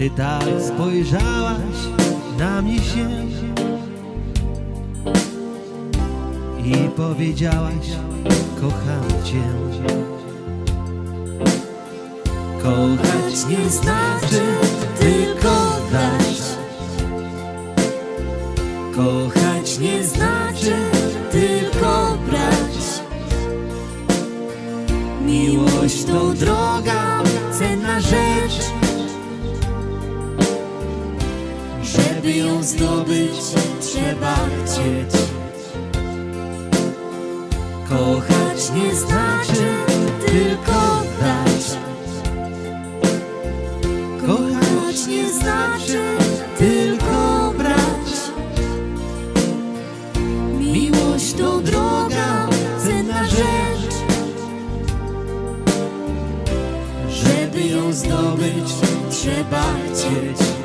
Ty tak spojrzałaś na mnie się I powiedziałaś kocham Cię. Kochać nie znaczy tylko dać. Kochać nie znaczy Żeby ją zdobyć, trzeba chcieć. Kochać nie znaczy tylko dać. Kochać nie znaczy tylko brać. Miłość to droga, cenna rzecz. Żeby ją zdobyć, trzeba chcieć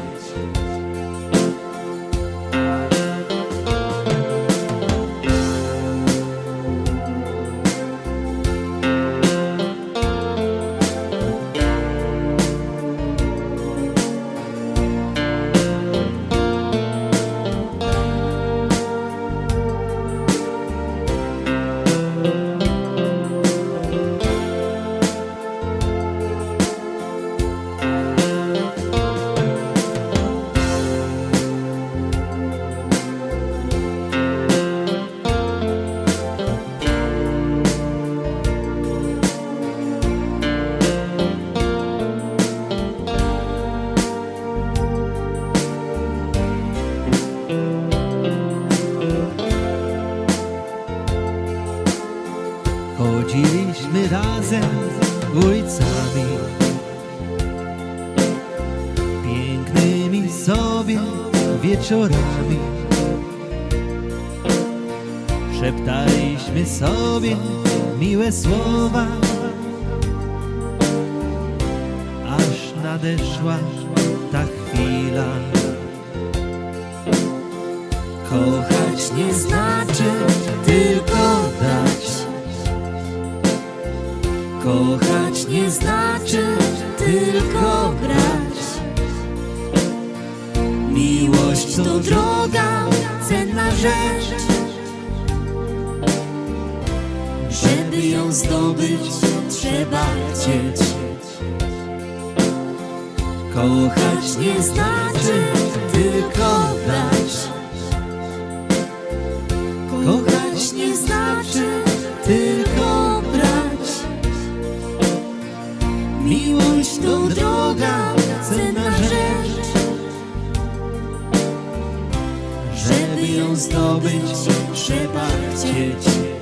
sobie miłe słowa. Aż nadeszła ta chwila. Kochać nie znaczy tylko dać. Kochać nie znaczy tylko brać. Miłość to droga, cenna rzecz Żeby ją zdobyć, trzeba chcieć. Kochać nie znaczy tylko dać. Kochać nie znaczy tylko brać. Miłość to droga, cenna rzecz. Żeby ją zdobyć, trzeba chcieć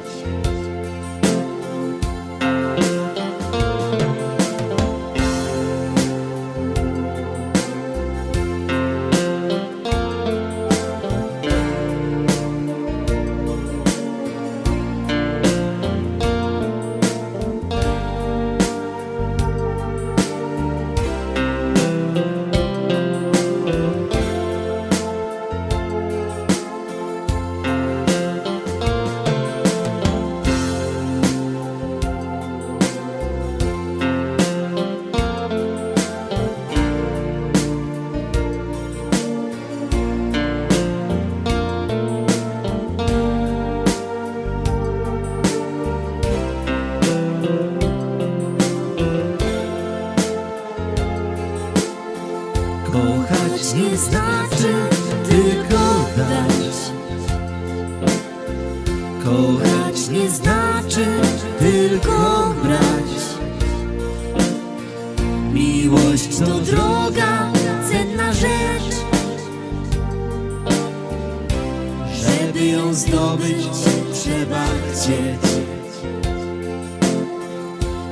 chcieć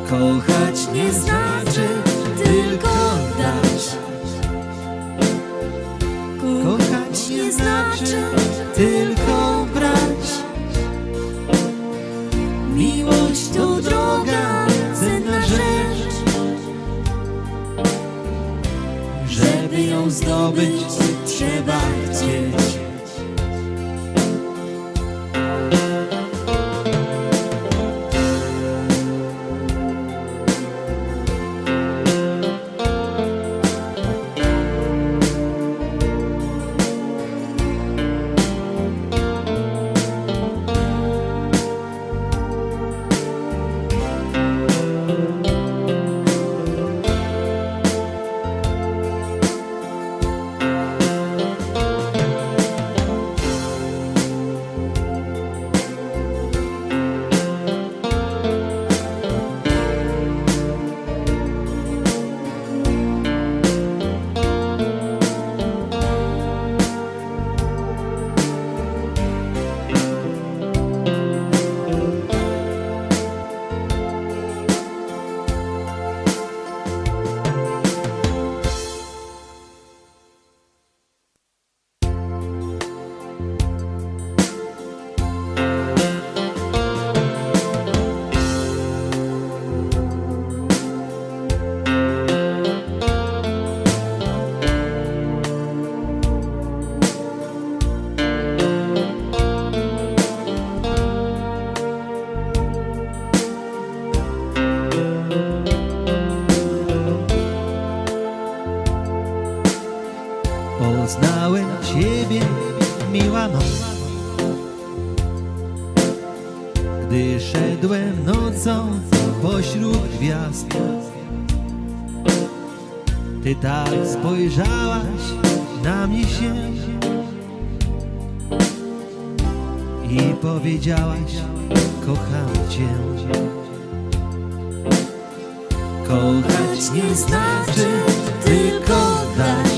Kochać nie znaczy tylko dać. Kochać nie znaczy tylko miła noc Gdy szedłem nocą pośród gwiazd Ty tak spojrzałaś na mnie się I powiedziałaś kocham Cię. Kochać nie znaczy tylko dać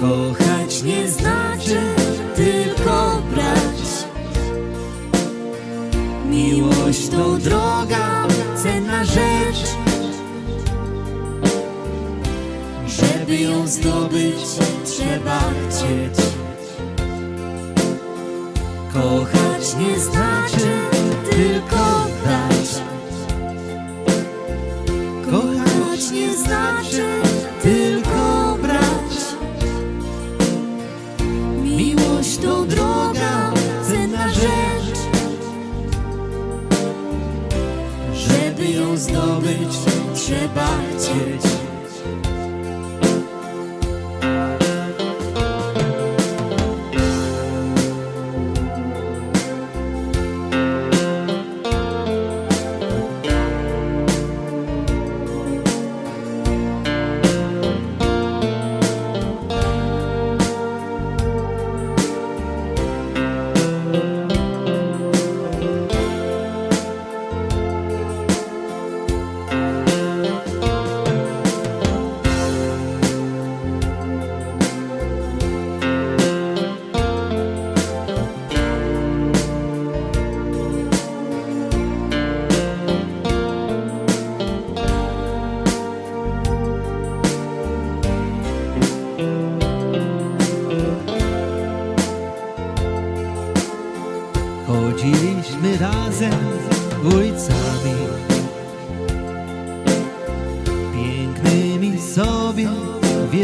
Kochać nie znaczy tylko brać. Miłość to droga, cenna rzecz. Żeby ją zdobyć, trzeba chcieć. Kochać nie znaczy tylko Żeby ją zdobyć, trzeba chcieć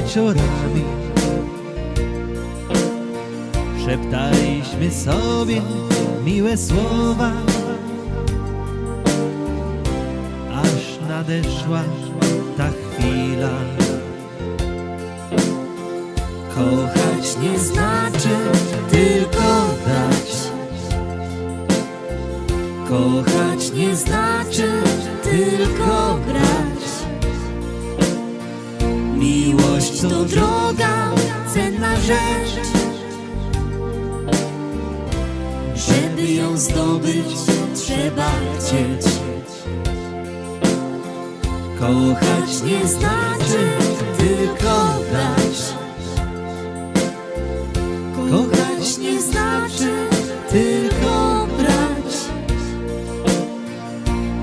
wieczorami Szeptaliśmy sobie miłe słowa. Aż nadeszła ta chwila. Kochać nie znaczy tylko dać. Kochać nie znaczy tylko brać To droga, cenna rzecz. Żeby ją zdobyć, trzeba chcieć. Kochać nie znaczy tylko dać. Kochać nie znaczy tylko brać.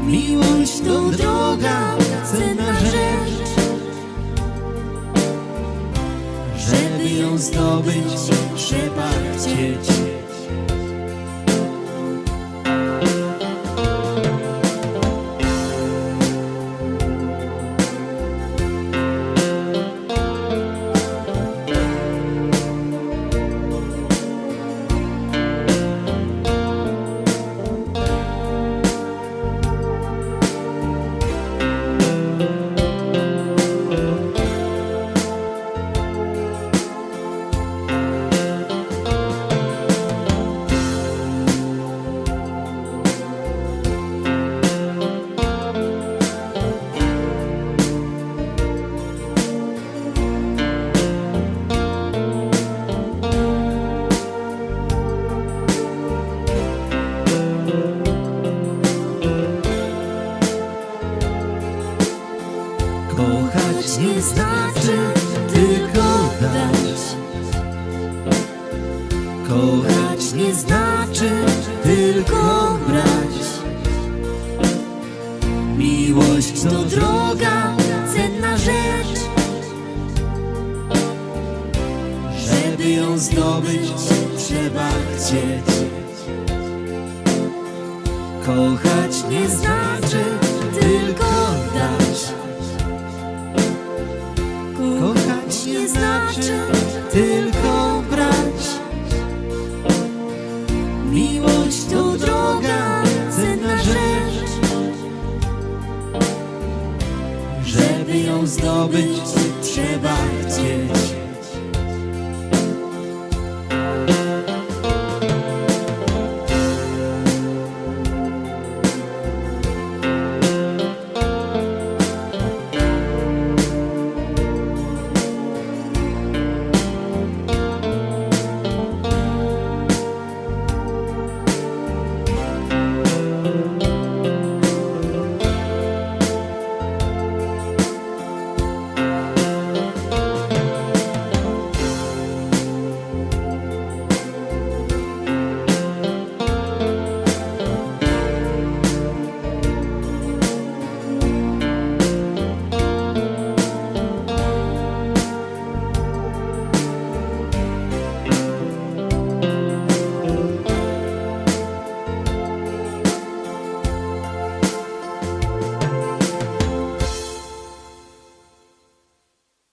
Miłość to droga, cenna rzecz ją zdobyć, trzeba chcieć to droga, cenna rzecz. Żeby ją zdobyć, trzeba chcieć. Kochać nie znaczy tylko dać. Kochać nie znaczy tylko Ją zdobyć, trzeba chcieć